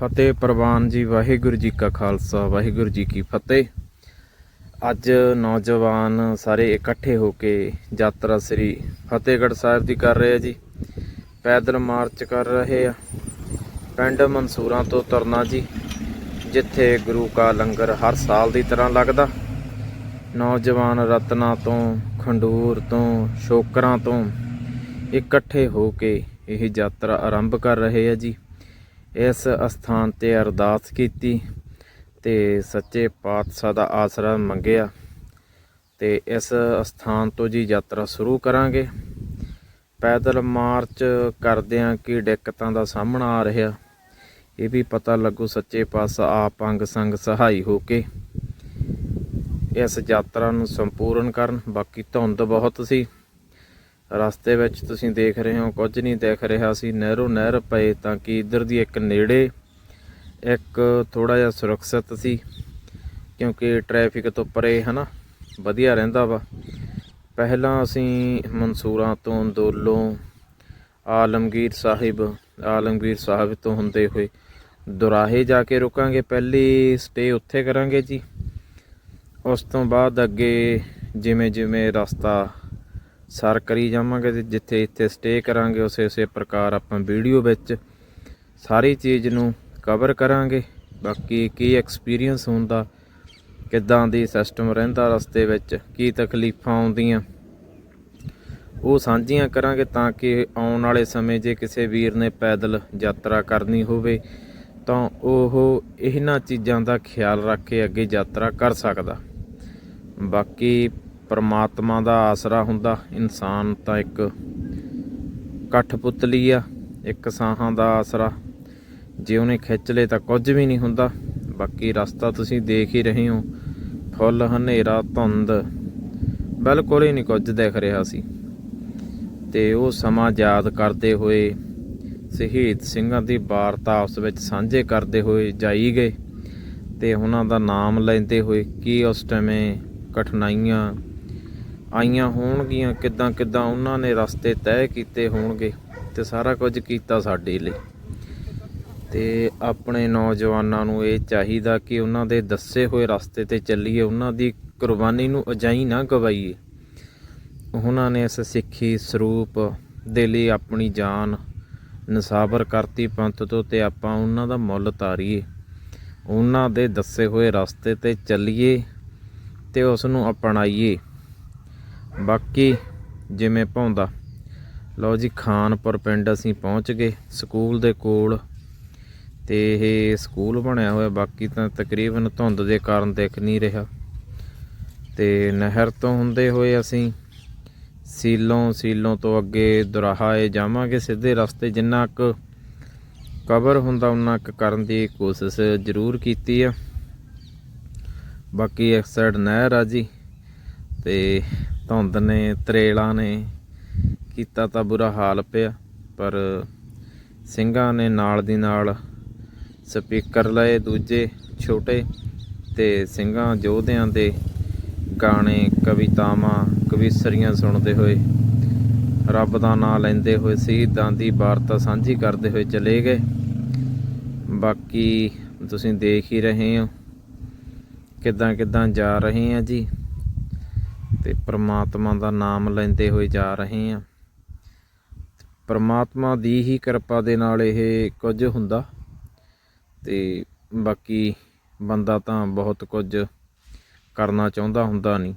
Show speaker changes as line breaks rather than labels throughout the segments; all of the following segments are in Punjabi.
ਫਤਿਹ ਪ੍ਰਵਾਨ ਜੀ, ਵਾਹਿਗੁਰੂ ਜੀ ਕਾ ਖਾਲਸਾ, ਵਾਹਿਗੁਰੂ ਜੀ ਕੀ ਫਤਿਹ। ਅੱਜ ਨੌਜਵਾਨ ਸਾਰੇ ਇਕੱਠੇ ਹੋ ਕੇ ਯਾਤਰਾ ਸ੍ਰੀ ਫਤਿਹਗੜ੍ਹ ਸਾਹਿਬ ਦੀ ਕਰ ਰਹੇ ਆ ਜੀ। ਪੈਦਲ ਮਾਰਚ ਕਰ ਰਹੇ ਆ। ਪਿੰਡ ਮਨਸੂਰਾਂ ਤੋਂ ਤੁਰਨਾ ਜੀ, ਜਿੱਥੇ ਗੁਰੂ ਕਾ ਲੰਗਰ ਹਰ ਸਾਲ ਦੀ ਤਰ੍ਹਾਂ ਲੱਗਦਾ। ਨੌਜਵਾਨ ਰਤਨਾ ਤੋਂ, ਖੰਡੂਰ ਤੋਂ, ਸ਼ੋਕਰਾਂ ਤੋਂ ਇਕੱਠੇ ਹੋ ਕੇ ਇਹ ਯਾਤਰਾ ਆਰੰਭ ਕਰ ਰਹੇ ਆ ਜੀ। ਇਸ ਅਸਥਾਨ ਤੇ ਅਰਦਾਸ ਕੀਤੀ ਤੇ ਸੱਚੇ ਪਾਤਸ਼ਾਹ ਦਾ ਆਸਰਾ ਮੰਗਿਆ ਤੇ ਇਸ ਅਸਥਾਨ ਤੋਂ ਜੀ ਯਾਤਰਾ ਸ਼ੁਰੂ ਕਰਾਂਗੇ। ਪੈਦਲ ਮਾਰਚ ਕਰਦਿਆਂ ਕੀ ਦਿੱਕਤਾਂ ਦਾ ਸਾਹਮਣਾ ਆ ਰਿਹਾ, ਇਹ ਵੀ ਪਤਾ ਲੱਗੂ ਸੱਚੇ ਪਾਤਸ਼ਾਹ ਆਪ ਅੰਗ ਸੰਗ ਸਹਾਈ ਹੋ ਕੇ ਇਸ ਯਾਤਰਾ ਨੂੰ ਸੰਪੂਰਨ ਕਰਨ। ਬਾਕੀ ਧੁੰਦ ਬਹੁਤ ਸੀ। ਰਸਤੇ ਵਿੱਚ ਤੁਸੀਂ ਦੇਖ ਰਹੇ ਹੋ, ਕੁਝ ਨਹੀਂ ਦਿਖ ਰਿਹਾ ਸੀ। ਨਹਿਰੋ ਨਹਿਰ ਪਏ ਤਾਂ ਕਿ ਇੱਧਰ ਦੀ ਇੱਕ ਨੇੜੇ ਇੱਕ ਥੋੜਾ ਜਿਹਾ ਸੁਰੱਖਿਅਤ ਸੀ, ਕਿਉਂਕਿ ਟ੍ਰੈਫਿਕ ਤੋਂ ਪਰੇ, ਹਨਾ, ਵਧੀਆ ਰਹਿੰਦਾ ਵਾ। ਪਹਿਲਾਂ ਅਸੀਂ ਮਨਸੂਰਾਂ ਤੋਂ ਦੋਲੋਂ ਆਲਮਗੀਰ ਸਾਹਿਬ ਆਲਮਗੀਰ ਸਾਹਿਬ ਤੋਂ ਹੁੰਦੇ ਹੋਏ ਦੁਰਾਹੇ ਜਾ ਕੇ ਰੁਕਾਂਗੇ। ਪਹਿਲੀ ਸਟੇ ਉੱਥੇ ਕਰਾਂਗੇ ਜੀ। ਉਸ ਤੋਂ ਬਾਅਦ ਅੱਗੇ ਜਿਵੇਂ ਜਿਵੇਂ ਰਸਤਾ ਸਰ ਕਰੀ ਜਾਵਾਂਗੇ ਤੇ ਜਿੱਥੇ ਇੱਥੇ ਸਟੇ ਕਰਾਂਗੇ, ਉਸੇ ਉਸੇ ਪ੍ਰਕਾਰ ਆਪਾਂ ਵੀਡੀਓ ਵਿੱਚ ਸਾਰੀ ਚੀਜ਼ ਨੂੰ ਕਵਰ ਕਰਾਂਗੇ। ਬਾਕੀ ਕੀ ਐਕਸਪੀਰੀਅੰਸ ਹੁੰਦਾ, ਕਿੱਦਾਂ ਦੀ ਸਿਸਟਮ ਰਹਿੰਦਾ ਰਸਤੇ ਵਿੱਚ, ਕੀ ਤਕਲੀਫਾਂ ਆਉਂਦੀਆਂ, ਉਹ ਸਾਂਝੀਆਂ ਕਰਾਂਗੇ ਤਾਂ ਕਿ ਆਉਣ ਵਾਲੇ ਸਮੇਂ ਜੇ ਕਿਸੇ ਵੀਰ ਨੇ ਪੈਦਲ ਯਾਤਰਾ ਕਰਨੀ ਹੋਵੇ, ਤਾਂ ਉਹ ਇਹਨਾਂ ਚੀਜ਼ਾਂ ਦਾ ਖਿਆਲ ਰੱਖ ਕੇ ਅੱਗੇ ਯਾਤਰਾ ਕਰ ਸਕਦਾ। ਬਾਕੀ ਪਰਮਾਤਮਾ ਦਾ ਆਸਰਾ ਹੁੰਦਾ, ਇਨਸਾਨ ਤਾਂ ਇੱਕ ਕਠਪੁਤਲੀ ਆ, ਇੱਕ ਸਾਹਾਂ ਦਾ ਆਸਰਾ। ਜੇ ਉਹਨੇ ਖਿੱਚ ਲੇ ਤਾਂ ਕੁਝ ਵੀ ਨਹੀਂ ਹੁੰਦਾ। ਬਾਕੀ ਰਸਤਾ ਤੁਸੀਂ ਦੇਖ ਹੀ ਰਹੇ ਹੋ, ਫੁੱਲ, ਹਨੇਰਾ, ਧੁੰਦ। ਬਿਲਕੁਲ ਹੀ ਨਹੀਂ ਕੁਝ ਦਿਖ ਰਿਹਾ ਸੀ। ਤੇ ਉਹ ਸਮਾਂ ਯਾਦ ਕਰਦੇ ਹੋਏ, ਸ਼ਹੀਦ ਸਿੰਘਾਂ ਦੀ ਵਾਰਤਾ ਆਪਸ ਵਿੱਚ ਸਾਂਝੇ ਕਰਦੇ ਹੋਏ ਜਾਈ ਗਏ। ਤੇ ਉਹਨਾਂ ਦਾ ਨਾਮ ਲੈਂਦੇ ਹੋਏ ਕੀ ਉਸ ਟਾਈਮੇ ਕਠਿਨਾਈਆਂ ਆਈਆਂ ਹੋਣਗੀਆਂ ਕਿੱਦਾਂ ਕਿੱਦਾਂ ਉਹਨਾਂ ਨੇ ਰਸਤੇ ਤੈਅ ਕੀਤੇ ਹੋਣਗੇ ਤੇ ਸਾਰਾ ਕੁਝ ਕੀਤਾ ਸਾਡੇ ਲਈ। ਤੇ ਆਪਣੇ ਨੌਜਵਾਨਾਂ ਨੂੰ ਇਹ ਚਾਹੀਦਾ ਕਿ ਉਹਨਾਂ ਦੇ ਦੱਸੇ ਹੋਏ ਰਸਤੇ ਤੇ ਚੱਲੀਏ, ਉਹਨਾਂ ਦੀ ਕੁਰਬਾਨੀ ਨੂੰ ਅਜਾਈ ਨਾ ਗਵਾਈਏ। ਉਹਨਾਂ ਨੇ ਇਸ ਸਿੱਖੀ ਸਰੂਪ ਦੇ ਲਈ ਆਪਣੀ ਜਾਨ ਨਸਾਬਰ ਕਰਤੀ ਪੰਥ ਤੋਂ ਤੇ ਆਪਾਂ ਉਹਨਾਂ ਦਾ ਮੁੱਲ ਤਾਰੀਏ। ਉਹਨਾਂ ਦੇ ਦੱਸੇ ਹੋਏ ਰਸਤੇ ਤੇ ਚੱਲੀਏ ਤੇ ਉਸ ਨੂੰ ਅਪਣਾਈਏ। ਬਾਕੀ ਜਿਵੇਂ ਪਾਉਂਦਾ। ਲਓ ਜੀ, ਖਾਨਪੁਰ ਪਿੰਡ ਅਸੀਂ ਪਹੁੰਚ ਗਏ ਸਕੂਲ ਦੇ ਕੋਲ। ਤੇ ਇਹ ਸਕੂਲ ਬਣਿਆ ਹੋਇਆ, ਬਾਕੀ ਤਾਂ ਤਕਰੀਬਨ ਧੁੰਦ ਦੇ ਕਾਰਨ ਦਿਖ ਨਹੀਂ ਰਿਹਾ। ਤੇ ਨਹਿਰ ਤੋਂ ਹੁੰਦੇ ਹੋਏ ਅਸੀਂ ਸੀਲੋਂ ਸੀਲੋਂ ਤੋਂ ਅੱਗੇ ਦੁਰਾਹਾਏ ਜਾਵਾਂਗੇ। ਸਿੱਧੇ ਰਸਤੇ ਜਿੰਨਾ ਕੁ ਕਵਰ ਹੁੰਦਾ ਉਹਨਾਂ ਕੁ ਕਰਨ ਦੀ ਕੋਸ਼ਿਸ਼ ਜ਼ਰੂਰ ਕੀਤੀ ਆ। ਬਾਕੀ ਇੱਕ ਸਾਈਡ ਨਹਿਰ ਆ ਜੀ, ਤੇ ਧੁੰਦ ਨੇ, ਤਰੇਲਾਂ ਨੇ ਕੀਤਾ ਤਾਂ ਬੁਰਾ ਹਾਲ ਪਿਆ, ਪਰ ਸਿੰਘਾਂ ਨੇ ਨਾਲ ਦੀ ਨਾਲ ਸਪੀਕਰ ਲਏ ਦੂਜੇ ਛੋਟੇ ਤੇ ਸਿੰਘਾਂ ਯੋਧਿਆਂ ਦੇ ਗਾਣੇ, ਕਵਿਤਾਵਾਂ, ਕਵਿਸਰੀਆਂ ਸੁਣਦੇ ਹੋਏ ਰੱਬ ਦਾ ਨਾਮ ਲੈਂਦੇ ਹੋਏ ਸ਼ਹੀਦਾਂ ਦੀ ਵਾਰਤਾ ਸਾਂਝੀ ਕਰਦੇ ਹੋਏ ਚਲੇ ਗਏ। ਬਾਕੀ ਤੁਸੀਂ ਦੇਖ ਹੀ ਰਹੇ ਹੋ। ਕਿੱਦਾਂ ਕਿੱਦਾਂ ਜਾ ਰਹੇ ਆ ਜੀ। ਤੇ ਪ੍ਰਮਾਤਮਾ ਦਾ ਨਾਮ ਲੈਂਦੇ ਹੋਏ ਜਾ ਰਹੇ ਆ ਪ੍ਰਮਾਤਮਾ ਦੀ ਹੀ ਕਿਰਪਾ ਦੇ ਨਾਲ ਇਹ ਕੁਝ ਹੁੰਦਾ ਤੇ ਬਾਕੀ ਬੰਦਾ ਤਾਂ ਬਹੁਤ ਕੁਝ ਕਰਨਾ ਚਾਹੁੰਦਾ ਹੁੰਦਾ ਨਹੀਂ।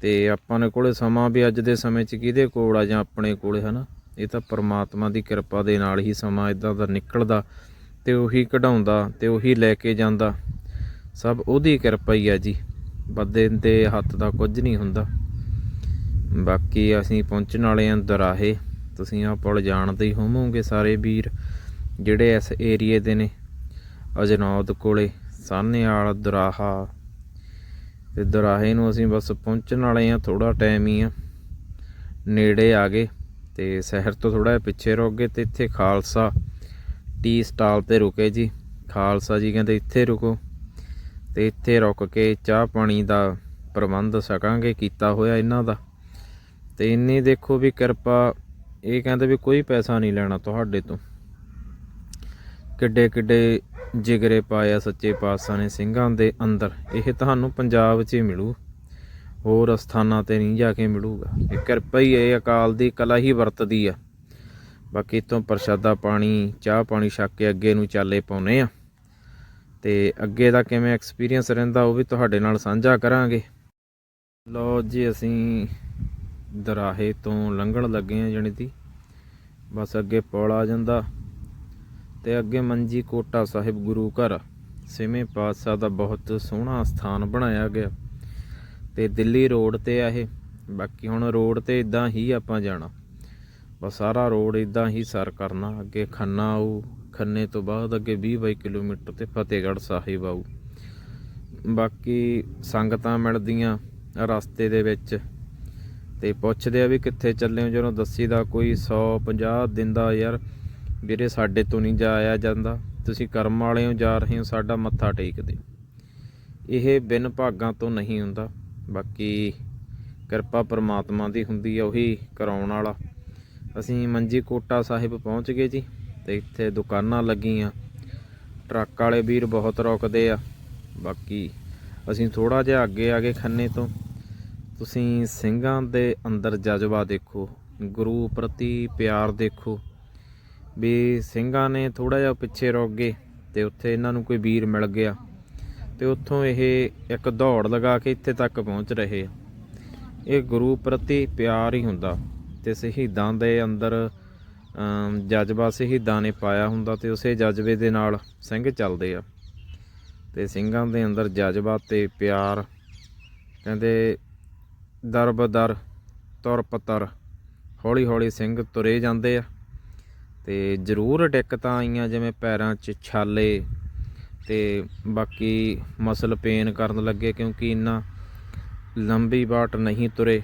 ਤੇ ਆਪਾਂ ਨੇ ਕੋਲੇ ਸਮਾਂ ਵੀ ਅੱਜ ਦੇ ਸਮੇਂ 'ਚ ਕਿਹਦੇ ਕੋਲ ਆ ਜਾਂ ਆਪਣੇ ਕੋਲੇ, ਹਨਾ? ਇਹ ਤਾਂ ਪਰਮਾਤਮਾ ਦੀ ਕਿਰਪਾ ਦੇ ਨਾਲ ਹੀ ਸਮਾਂ ਇਦਾਂ ਦਾ ਨਿਕਲਦਾ ਤੇ ਉਹੀ ਕਢਾਉਂਦਾ ਤੇ ਉਹੀ ਲੈ ਕੇ ਜਾਂਦਾ। ਸਭ ਉਹਦੀ ਕਿਰਪਾ ਹੀ ਆ ਜੀ। ਬੰਦੇ ਦੇ ਹੱਥ ਦਾ ਕੁਝ ਨਹੀਂ ਹੁੰਦਾ। ਬਾਕੀ ਅਸੀਂ ਪਹੁੰਚਣ ਵਾਲੇ ਆਂ ਦਰਾਹੇ। ਤੁਸੀਂ ਆਹ ਪੁਲ ਜਾਣਦੇ ਹੀ ਹੋਵੋਗੇ ਸਾਰੇ ਵੀਰ, ਜਿਹੜੇ ਇਸ ਏਰੀਏ ਦੇ ਨੇ। ਅਜਨੌਦ ਕੋਲੇ ਸਾਹਨੇਵਾਲ ਦਰਾਹਾ। ਤੇ ਦਰਾਹੇ ਨੂੰ ਅਸੀਂ ਬਸ ਪਹੁੰਚਣ ਵਾਲੇ ਆ ਥੋੜਾ ਟਾਈਮ ਹੀ ਆ। ਨੇੜੇ ਆ ਗਏ ਤੇ ਸ਼ਹਿਰ ਤੋਂ ਥੋੜਾ ਜਿਹਾ ਪਿੱਛੇ ਰੁਕ ਗਏ ਤੇ ਇੱਥੇ ਖਾਲਸਾ ਟੀ ਸਟਾਲ ਤੇ ਰੁਕੇ ਜੀ। ਖਾਲਸਾ ਜੀ ਕਹਿੰਦੇ ਇੱਥੇ ਰੁਕੋ। ਤੇ ਇੱਥੇ ਰੁਕ ਕੇ ਚਾਹ ਪਾਣੀ ਦਾ ਪ੍ਰਬੰਧ ਸਕਾਂਗੇ ਕੀਤਾ ਹੋਇਆ ਇਹਨਾਂ ਦਾ। ਤੇ ਇੰਨੀ ਦੇਖੋ ਵੀ ਕਿਰਪਾ, ਇਹ ਕਹਿੰਦੇ ਵੀ ਕੋਈ ਪੈਸਾ ਨਹੀਂ ਲੈਣਾ ਤੁਹਾਡੇ ਤੋਂ। ਕਿੱਡੇ ਕਿੱਡੇ ਜਿਗਰੇ ਪਾਇਆ ਸੱਚੇ ਪਾਤਸ਼ਾਹ ਨੇ ਸਿੰਘਾਂ ਦੇ ਅੰਦਰ। ਇਹ ਤੁਹਾਨੂੰ ਪੰਜਾਬ 'ਚ ਹੀ ਮਿਲੂ। ਹੋਰ ਸਥਾਨਾਂ ਤੇ ਨਹੀਂ ਜਾ ਕੇ ਮਿਲੂਗਾ। ਇਹ ਕਿਰਪਾ ਹੀ ਇਹ ਅਕਾਲ ਦੀ ਕਲਾ ਹੀ ਵਰਤਦੀ ਆ। ਬਾਕੀ ਇੱਥੋਂ ਪ੍ਰਸ਼ਾਦਾ ਪਾਣੀ, ਚਾਹ ਪਾਣੀ ਛੱਕ ਕੇ ਅੱਗੇ ਨੂੰ ਚਾਲੇ ਪਾਉਨੇ ਆ। ਤੇ ਅੱਗੇ ਦਾ ਕਿਵੇਂ ਐਕਸਪੀਰੀਅੰਸ ਰਹਿੰਦਾ ਉਹ ਵੀ ਤੁਹਾਡੇ ਨਾਲ ਸਾਂਝਾ ਕਰਾਂਗੇ। ਲੋ ਜੀ, ਅਸੀਂ ਦਰਾਹੇ ਤੋਂ ਲੰਘਣ ਲੱਗੇ ਆ ਜਣੀ ਦੀ। ਬਸ ਅੱਗੇ ਪੌਲ ਆ ਜਾਂਦਾ ਤੇ ਅੱਗੇ ਮੰਜੀ ਕੋਟਾ ਸਾਹਿਬ ਗੁਰੂ ਘਰ, ਛੇਵੇਂ ਪਾਤਸ਼ਾਹ ਦਾ ਬਹੁਤ ਸੋਹਣਾ ਸਥਾਨ ਬਣਾਇਆ ਗਿਆ। ਤੇ ਦਿੱਲੀ ਰੋਡ ਤੇ ਆ ਇਹ। ਬਾਕੀ ਹੁਣ ਰੋਡ ਤੇ ਇਦਾਂ ਹੀ ਆਪਾਂ ਜਾਣਾ। ਬਸ ਸਾਰਾ ਰੋਡ ਇਦਾਂ ਹੀ ਸਰ ਕਰਨਾ, ਅੱਗੇ ਖੰਨਾ ਆਊ, ਖੰਨੇ ਤੋਂ ਬਾਅਦ ਅੱਗੇ 20 ਬਾਈ ਕਿਲੋਮੀਟਰ ਤੇ ਫਤਿਹਗੜ੍ਹ ਸਾਹਿਬ ਆਊ। ਬਾਕੀ ਸੰਗਤਾਂ ਮਿਲਦੀਆਂ ਰਸਤੇ ਦੇ ਵਿੱਚ ਤੇ ਪੁੱਛਦੇ ਆ ਵੀ ਕਿੱਥੇ ਚੱਲੇ ਹੋ? ਜਦੋਂ ਦੱਸੀਦਾ ਕੋਈ 150 ਦਿੰਦਾ ਯਾਰ, ਵੀਰੇ ਸਾਡੇ ਤੋਂ ਨਹੀਂ ਜਾਇਆ ਜਾਂਦਾ। ਤੁਸੀਂ ਕਰਮ ਵਾਲੇ ਹੋ, ਜਾ ਰਹੇ ਹੋ, ਸਾਡਾ ਮੱਥਾ ਟੇਕਦੇ। ਇਹ ਬਿਨ ਭਾਗਾਂ ਤੋਂ ਨਹੀਂ ਹੁੰਦਾ। ਬਾਕੀ ਕਿਰਪਾ ਪਰਮਾਤਮਾ ਦੀ ਹੁੰਦੀ ਆ, ਉਹੀ ਕਰਾਉਣ ਵਾਲਾ। ਅਸੀਂ ਮੰਜੀ ਕੋਟਾ ਸਾਹਿਬ ਪਹੁੰਚ ਗਏ ਜੀ ਤੇ ਇੱਥੇ ਦੁਕਾਨਾਂ ਲੱਗੀਆਂ। ਟਰੱਕ ਵਾਲੇ ਵੀਰ ਬਹੁਤ ਰੋਕਦੇ ਆ। ਬਾਕੀ ਅਸੀਂ ਥੋੜਾ ਜਿਹਾ ਅੱਗੇ ਆ ਗਏ ਖੰਨੇ ਤੋਂ। ਤੁਸੀਂ ਸਿੰਘਾਂ ਦੇ ਅੰਦਰ ਜਜ਼ਬਾ ਦੇਖੋ, ਗੁਰੂ ਪ੍ਰਤੀ ਪਿਆਰ ਦੇਖੋ। ਵੀ ਸਿੰਘਾਂ ਨੇ ਥੋੜਾ ਜਿਹਾ ਪਿੱਛੇ ਰੁਕ ਗਏ ਤੇ ਉੱਥੇ ਇਹਨਾਂ ਨੂੰ ਕੋਈ ਵੀਰ ਮਿਲ ਗਿਆ। ਤੇ ਉੱਥੋਂ ਇਹ ਇੱਕ ਦੌੜ ਲਗਾ ਕੇ ਇੱਥੇ ਤੱਕ ਪਹੁੰਚ ਰਹੇ ਆ। ਇਹ ਗੁਰੂ ਪ੍ਰਤੀ ਪਿਆਰ ਹੀ ਹੁੰਦਾ। ਤੇ ਸ਼ਹੀਦਾਂ ਦੇ ਅੰਦਰ ਜਜ਼ਬਾ ਸ਼ਹੀਦਾਂ ਨੇ ਪਾਇਆ ਹੁੰਦਾ ਤੇ ਉਸੇ ਜਜ਼ਬੇ ਦੇ ਨਾਲ ਸਿੰਘ ਚੱਲਦੇ ਆ। ਤੇ ਸਿੰਘਾਂ ਦੇ ਅੰਦਰ ਜਜ਼ਬਾ ਤੇ ਪਿਆਰ, ਕਹਿੰਦੇ, ਦਰਬਦਰ ਤੁਰ ਪਤਰ ਹੌਲੀ ਹੌਲੀ ਸਿੰਘ ਤੁਰੇ ਜਾਂਦੇ ਆ। ਤੇ ਜ਼ਰੂਰ ਦਿੱਕਤਾਂ ਆਈਆਂ ਜਿਵੇਂ ਪੈਰਾਂ 'ਚ ਛਾਲੇ ਤੇ ਬਾਕੀ ਮਸਲ ਪੇਨ ਕਰਨ ਲੱਗੇ ਕਿਉਂਕਿ ਇੰਨਾ ਲੰਬੀ ਬਾਟ ਨਹੀਂ ਤੁਰੇ।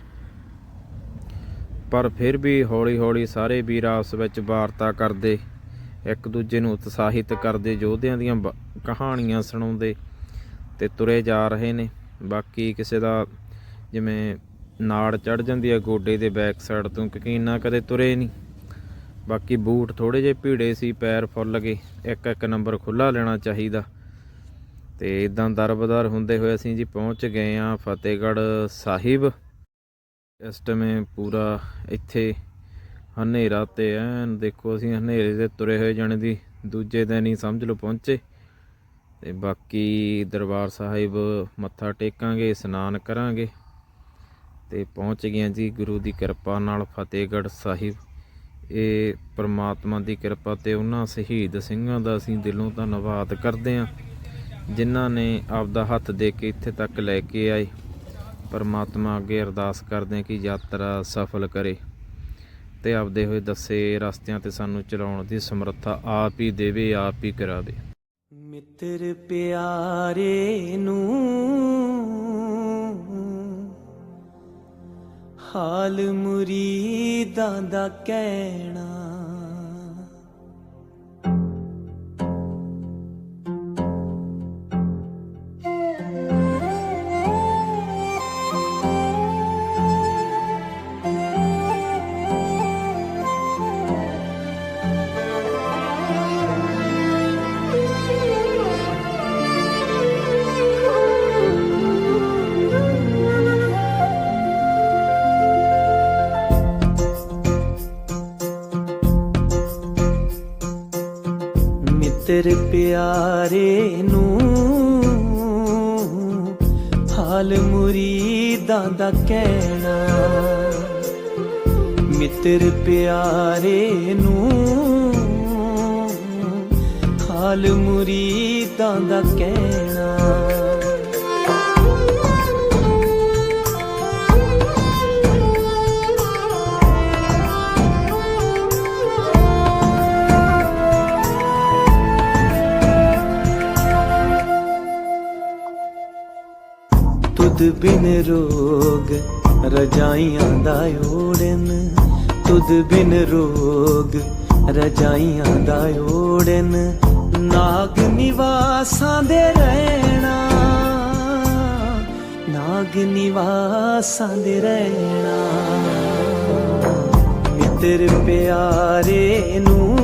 ਪਰ ਫਿਰ ਵੀ ਹੌਲੀ ਹੌਲੀ ਸਾਰੇ ਵੀਰ ਆਪਸ ਵਿੱਚ ਵਾਰਤਾ ਕਰਦੇ, ਇੱਕ ਦੂਜੇ ਨੂੰ ਉਤਸ਼ਾਹਿਤ ਕਰਦੇ, ਯੋਧਿਆਂ ਦੀਆਂ ਬ- ਕਹਾਣੀਆਂ ਸੁਣਾਉਂਦੇ ਤੇ ਤੁਰੇ ਜਾ ਰਹੇ ਨੇ। ਬਾਕੀ ਕਿਸੇ ਦਾ ਜਿਵੇਂ ਨਾੜ ਚੜ ਜਾਂਦੀ ਹੈ ਗੋਡੇ ਦੇ ਬੈਕ ਸਾਈਡ ਤੋਂ, ਕਿਉਂਕਿ ਇੰਨਾ ਕਦੇ ਤੁਰੇ ਨਹੀਂ। ਬਾਕੀ ਬੂਟ ਥੋੜੇ ਜਿਹੇ ਭੀੜੇ ਸੀ, ਪੈਰ ਫੁੱਲ ਗਏ ਇੱਕ ਇੱਕ ਨੰਬਰ ਖੁੱਲਾ ਲੈਣਾ ਚਾਹੀਦਾ। ਤੇ ਇਦਾਂ ਦਰਬਦਰ ਹੁੰਦੇ ਹੋਏ ਅਸੀਂ ਜੀ ਪਹੁੰਚ ਗਏ ਆ ਫਤਿਹਗੜ੍ਹ ਸਾਹਿਬ। ਇਸ ਟਾਈਮ ਪੂਰਾ ਇੱਥੇ ਹਨੇਰਾ ਤੇ ਐਨ ਦੇਖੋ ਅਸੀਂ ਹਨੇਰੇ ਦੇ ਤੁਰੇ ਹੋਏ ਜਾਣੇ ਦੀ, ਦੂਜੇ ਦਿਨ ਹੀ ਸਮਝ ਲਓ ਪਹੁੰਚੇ। ਤੇ ਬਾਕੀ ਦਰਬਾਰ ਸਾਹਿਬ ਮੱਥਾ ਟੇਕਾਂਗੇ, ਇਸ਼ਨਾਨ ਕਰਾਂਗੇ ਤੇ ਪਹੁੰਚ ਗਏ ਜੀ ਗੁਰੂ ਦੀ ਕਿਰਪਾ ਨਾਲ ਫਤਿਹਗੜ੍ਹ ਸਾਹਿਬ। ਇਹ ਪ੍ਰਮਾਤਮਾ ਦੀ ਕਿਰਪਾ ਤੇ ਉਹਨਾਂ ਸ਼ਹੀਦ ਸਿੰਘਾਂ ਦਾ ਅਸੀਂ ਦਿਲੋਂ ਧੰਨਵਾਦ ਕਰਦੇ ਹਾਂ, ਜਿਨ੍ਹਾਂ ਨੇ ਆਪਦਾ ਹੱਥ ਦੇ ਕੇ ਇੱਥੇ ਤੱਕ ਲੈ ਕੇ ਆਏ। ਪਰਮਾਤਮਾ ਅੱਗੇ ਅਰਦਾਸ ਕਰਦੇ ਹਾਂ ਕਿ ਯਾਤਰਾ ਸਫਲ ਕਰੇ ਤੇ ਆਪਦੇ ਹੋਏ ਦੱਸੇ ਰਸਤਿਆਂ ਤੇ ਸਾਨੂੰ ਚਲਾਉਣ ਦੀ ਸਮਰੱਥਾ ਆਪ ਹੀ ਦੇਵੇ, ਆਪ ਹੀ ਕਰਾਵੇ
ਮਿੱਤਰ ਪਿਆਰੇ ਨੂੰ, ਹਾਲ ਮੁਰੀਦਾਂ ਦਾ ਕਹਿਣਾ। ਮਿੱਤਰ ਪਿਆਰੇ ਨੂੰ ਹਾਲ ਮੁਰੀਦਾਂ ਦਾ ਕਹਿਣਾ। ਮਿੱਤਰ ਪਿਆਰੇ ਨੂੰ ਹਾਲ ਮੁਰੀਦਾਂ ਦਾ ਕਹਿਣਾ। ਤੁਧ ਬਿਨ ਰੋਗ ਰਜਾਈਆਂ ਦਾ ਓੜਨ। ਤੁਧ ਬਿਨ ਰੋਗ ਰਜਾਈਆਂ ਦਾ ਓੜਨ। ਨਾਗ ਨਿਵਾਸਾਂ ਦੇ ਰਹਿਣਾ। ਨਾਗ ਨਿਵਾਸਾਂ ਦੇ ਰਹਿਣਾ। ਮਿੱਤਰ ਪਿਆਰੇ ਨੂੰ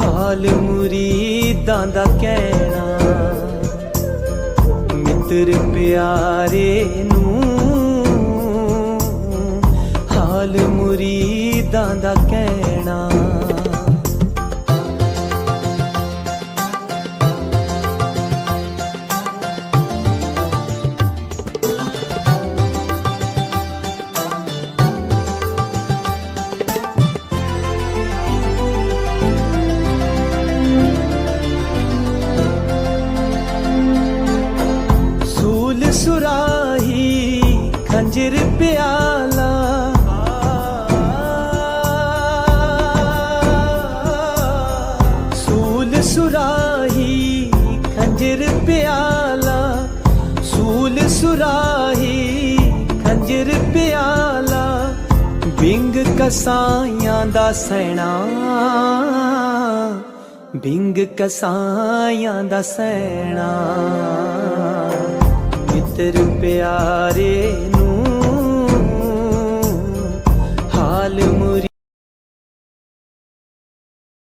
ਹਾਲ ਮੁਰੀਦਾਂ ਦਾ ਕਹਿਣਾ। ਮਿੱਤਰ ਪਿਆਰੇ ਨੂੰ ਹਾਲ ਮੁਰੀਦਾਂ ਦਾ ਕਹਿਣਾ। ਖੰਜਰ ਪਿਆਲਾ। ਸੂਲ ਸੁਰਾਹੀ ਖੰਜਰ ਪਿਆਲਾ। ਸੂਲ ਸੁਰਾਹੀ ਖੰਜਰ ਪਿਆਲਾ। ਬਿੰਗ ਕਸਾਈਆਂ ਦਾ ਸੈਣਾ। ਬਿੰਗ ਕਸਾਈਆਂ ਦਾ ਸੈਣਾ। ਮਿੱਤਰ ਪਿਆਰੇ